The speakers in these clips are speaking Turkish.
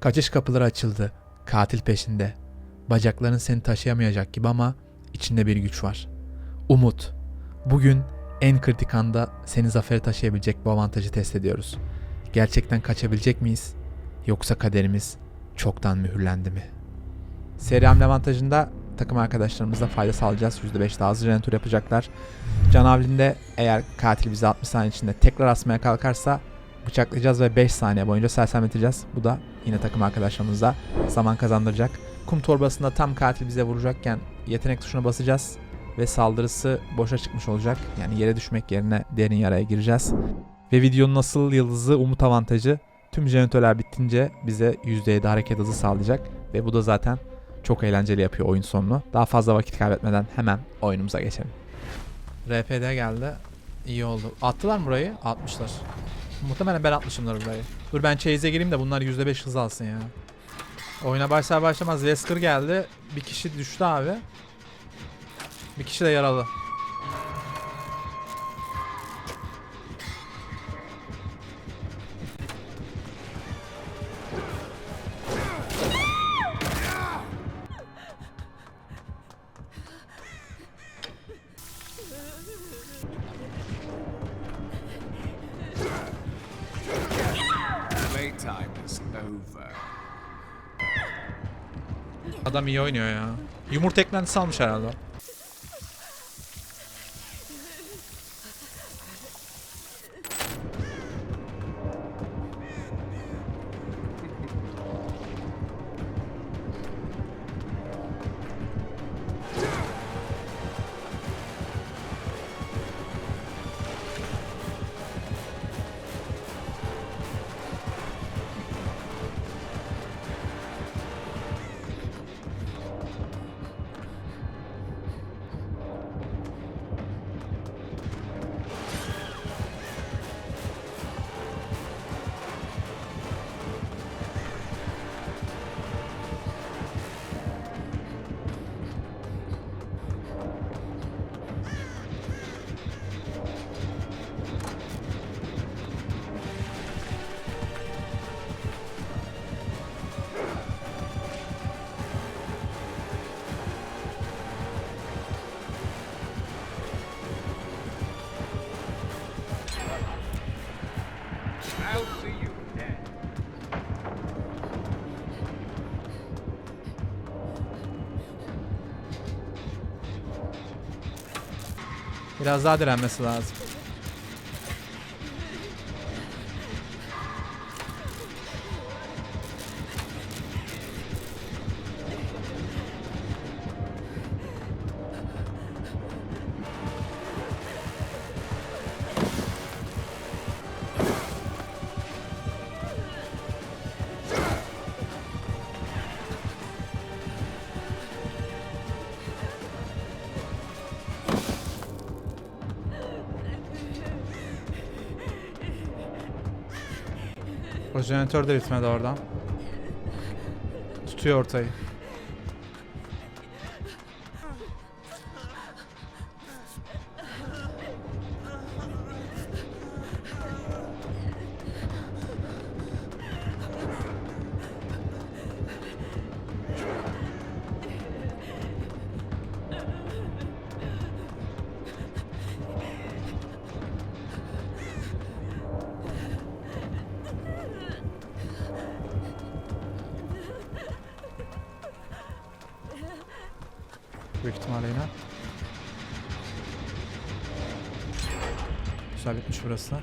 Kaçış kapıları açıldı. Katil peşinde. Bacakların seni taşıyamayacak gibi ama içinde bir güç var. Umut. Bugün en kritik anda seni zafere taşıyabilecek bu avantajı test ediyoruz. Gerçekten kaçabilecek miyiz? Yoksa kaderimiz çoktan mühürlendi mi? Seri hamle avantajında takım arkadaşlarımıza fayda sağlayacağız. %5 daha hızlı rentur yapacaklar. Canavlin'de eğer katil bizi 60 saniye içinde tekrar asmaya kalkarsa bıçaklayacağız ve 5 saniye boyunca sersemleteceğiz. Bu da yine takım arkadaşlarımıza zaman kazandıracak. Kum torbasında tam katil bize vuracakken yetenek tuşuna basacağız ve saldırısı boşa çıkmış olacak. Yani yere düşmek yerine derin yaraya gireceğiz. Ve videonun asıl yıldızı umut avantajı tüm jeneratörler bittince bize %7 hareket hızı sağlayacak. Ve bu da zaten çok eğlenceli yapıyor oyun sonunu. Daha fazla vakit kaybetmeden hemen oyunumuza geçelim. RPD geldi. İyi oldu. Attılar mı burayı? Atmışlar. Muhtemelen ben atmışımdır burayı. Dur ben chase'e gireyim de bunlar %5 hız alsın ya. Oyuna başlar başlamaz Wesker geldi. Bir kişi düştü abi. Bir kişi de yaralı. Adam iyi oynuyor ya. Yumurta eklentisi almış herhalde. Biraz daha direnmesi lazım. O jeneratör de bitmedi oradan. Tutuyor ortayı. Büyük ihtimalle yine. Güzel bitmiş burası.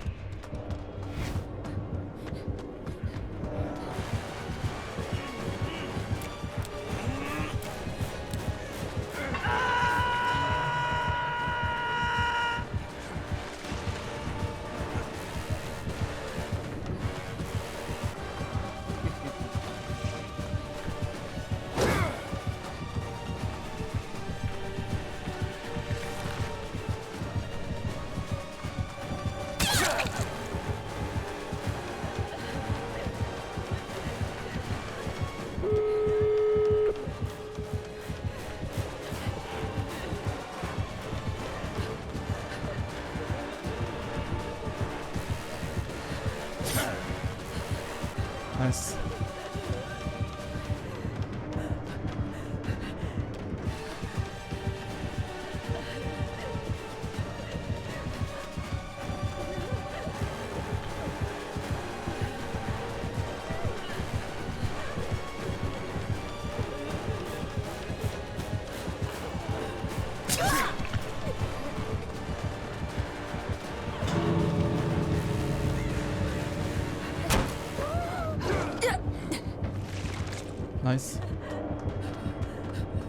Nice. Nice.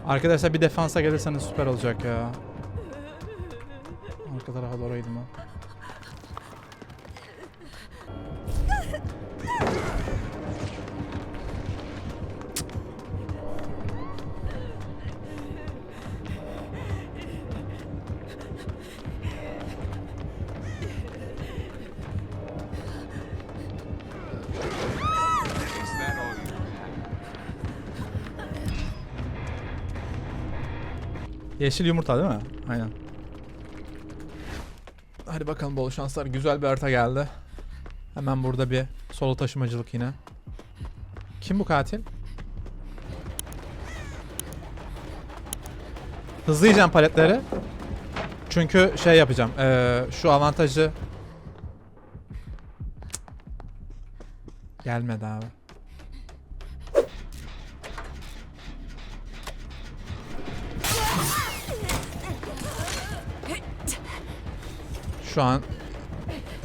Arkadaşlar bir defansa gelirseniz süper olacak ya. Arka tarafa doğru gidin ben. Yeşil yumurta değil mi? Aynen. Hadi bakalım bol şanslar. Güzel bir harita geldi. Hemen burada bir solo taşımacılık yine. Kim bu katil? Hızlı yiyeceğim paletleri. Çünkü şey yapacağım. eee, şu avantajı Gelmedi abi. Şu an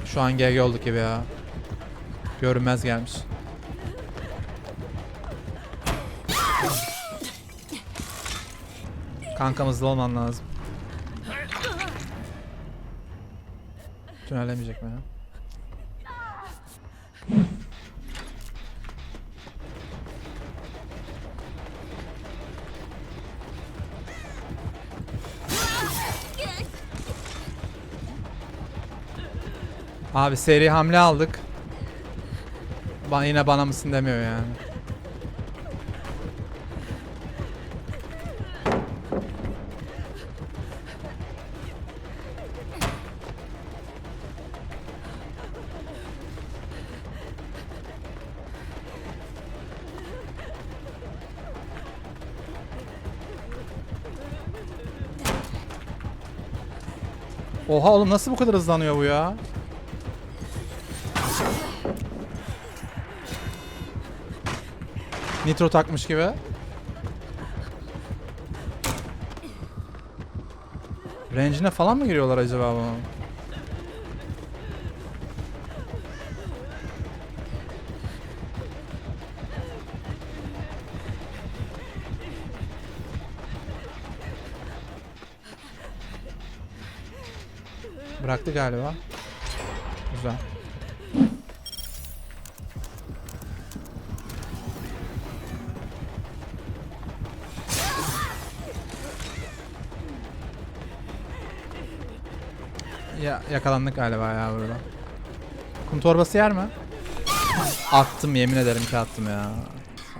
şu an GG olduk gibi ya. Görünmez gelmiş. kankam hızlı olman lazım. Tünellemeyecek mi ya? Abi seri hamle aldık. Bana yine bana mısın demiyor yani. Oha oğlum nasıl bu kadar hızlanıyor bu ya? Nitro takmış gibi. Range'ine falan mı giriyorlar acaba bu? Bıraktı galiba. Güzel. Ya yakalandık galiba ya burada. Kum torbası yer mi? Attım yemin ederim ki attım ya.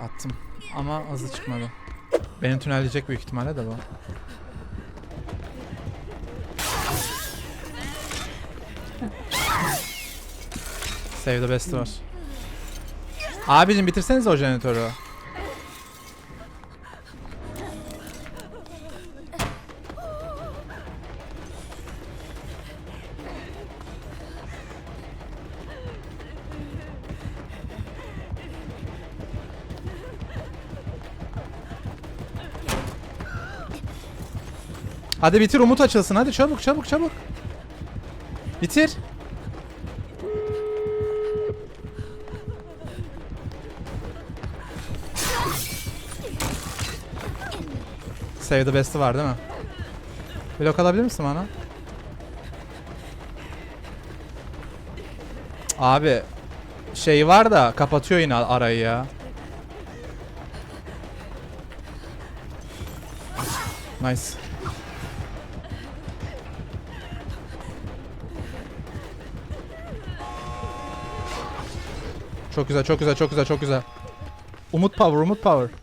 Attım. Ama hızlı çıkmadı. Beni tünelleyecek büyük ihtimalle de bu. Save the best'i var. Abicim bitirseniz o jeneratörü. Hadi bitir umut açılsın hadi çabuk çabuk çabuk. Bitir. Save the best'i var değil mi? Blok alabilir misin bana? Abi şey var da kapatıyor yine arayı ya. Nice. Çok güzel, çok güzel, çok güzel, çok güzel. Umut power, umut power.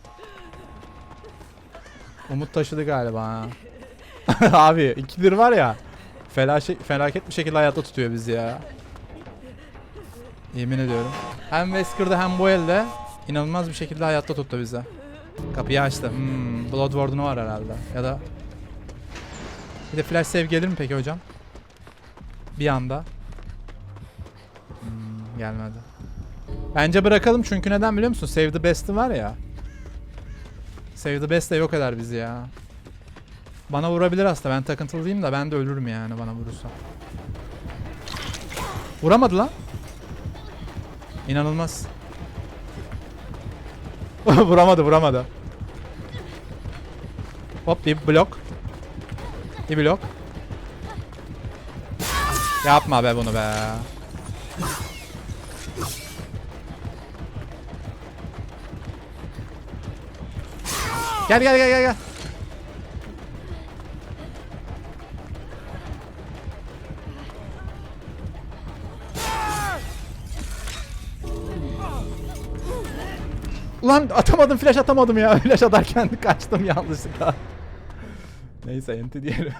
Umut taşıdı galiba ha. Abi ikidir var ya. Felaket, felaket bir şekilde hayatta tutuyor bizi ya. Yemin ediyorum. Hem Wesker'da hem bu elde inanılmaz bir şekilde hayatta tuttu bizi. Kapıyı açtı. Hmm, Bloodward'unu var herhalde. Ya da... Bir de flash save gelir mi peki hocam? Bir anda. Hmm, gelmedi. Bence bırakalım çünkü neden biliyor musun? Save the best'i var ya. Save the best de yok eder bizi ya. Bana vurabilir aslında. Ben takıntılıyım da ben de ölürüm yani bana vurursa. Vuramadı lan. İnanılmaz. vuramadı vuramadı. Hop bir blok. Bir blok. Yapma be bunu be. Gel gel gel gel gel. Ulan atamadım flash atamadım ya. Flash atarken kaçtım yanlışlıkla. Neyse enti diyelim.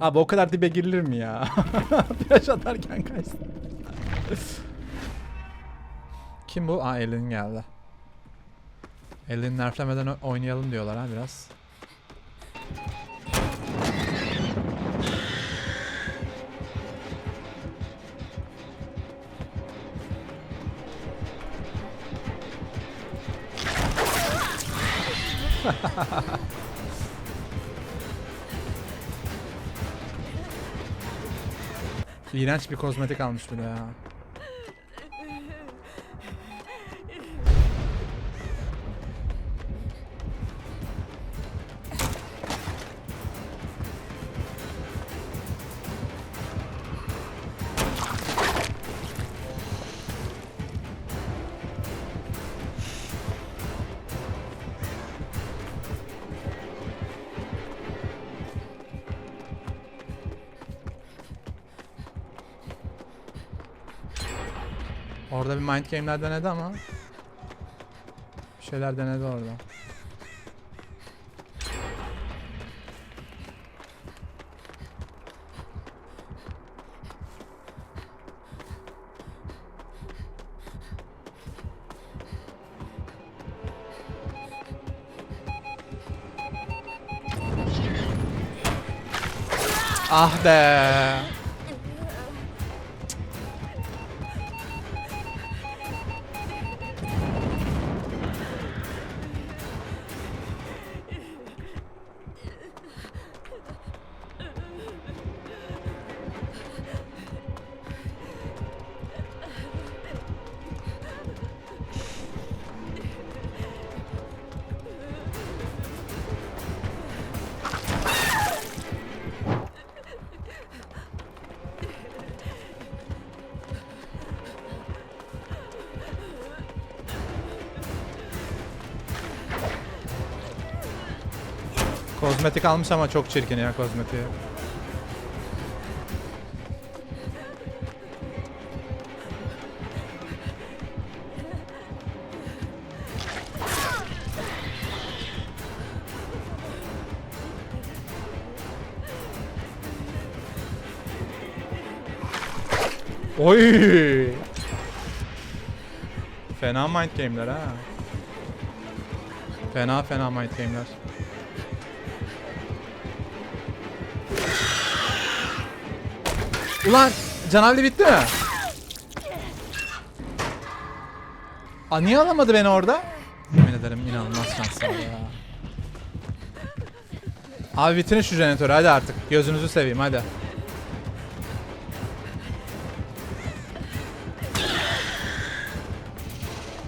Abi o kadar dibe girilir mi ya? flash atarken kaçtım. Kim bu? Aa Elin geldi. Elin nerflemeden oynayalım diyorlar ha biraz. İğrenç bir kozmetik almış bir ya. Orada bir mind game'ler denedi ama bir şeyler denedi orada. Ah be. Kozmetik almış ama çok çirkin ya kozmetiği. Oy! Fena mind game'ler ha. Fena fena mind game'ler. Ulan Canavli bitti mi? Aa, niye alamadı beni orada? Yemin ederim inanılmaz şans var ya. Abi bitirin şu jeneratörü hadi artık. Gözünüzü seveyim hadi.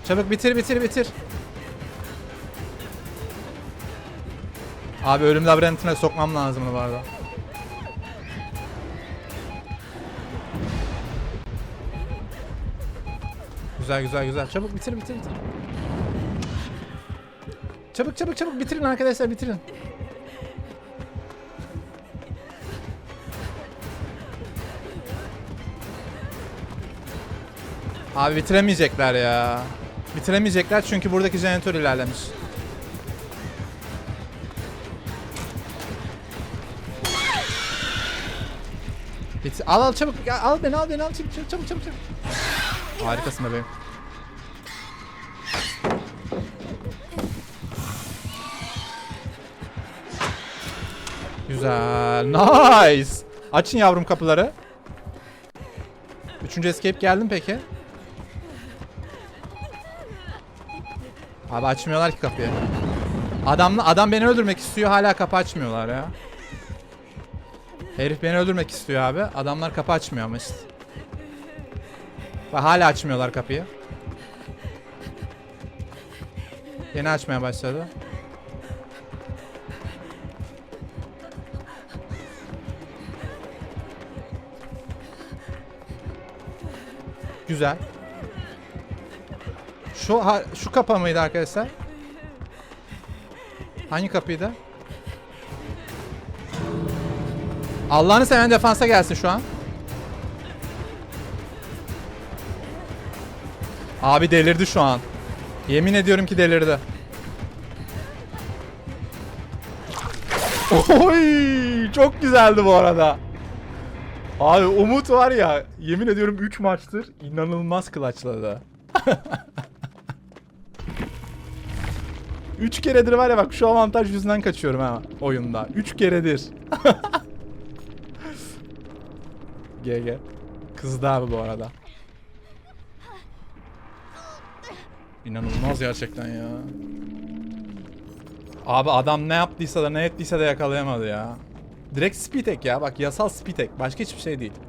Çabuk bitir bitir bitir. Abi ölüm labirentine sokmam lazım bu arada. Güzel güzel güzel. Çabuk bitirin bitirin. bitirin. Çabuk çabuk çabuk bitirin arkadaşlar bitirin. Abi bitiremeyecekler ya. Bitiremeyecekler çünkü buradaki jeneratör ilerlemiş. Bit al al çabuk al beni al beni al çabuk çabuk çabuk çabuk. Harikasın bebeğim. Güzel. Nice. Açın yavrum kapıları. Üçüncü escape geldi mi peki? Abi açmıyorlar ki kapıyı. Adam, adam beni öldürmek istiyor hala kapı açmıyorlar ya. Herif beni öldürmek istiyor abi. Adamlar kapı açmıyormuş. Ve hala açmıyorlar kapıyı. Yeni açmaya başladı. Güzel. Şu şu kapı mıydı arkadaşlar? Hangi kapıydı? Allah'ını seven defansa gelsin şu an. Abi delirdi şu an. Yemin ediyorum ki delirdi. Oy, çok güzeldi bu arada. Abi Umut var ya, yemin ediyorum 3 maçtır inanılmaz klaçladı. 3 keredir var ya bak şu avantaj yüzünden kaçıyorum ha oyunda. 3 keredir. GG. Kızdı abi bu arada. İnanılmaz gerçekten ya. Abi adam ne yaptıysa da ne ettiyse de yakalayamadı ya. Direkt Spitek ya bak yasal Spitek başka hiçbir şey değil.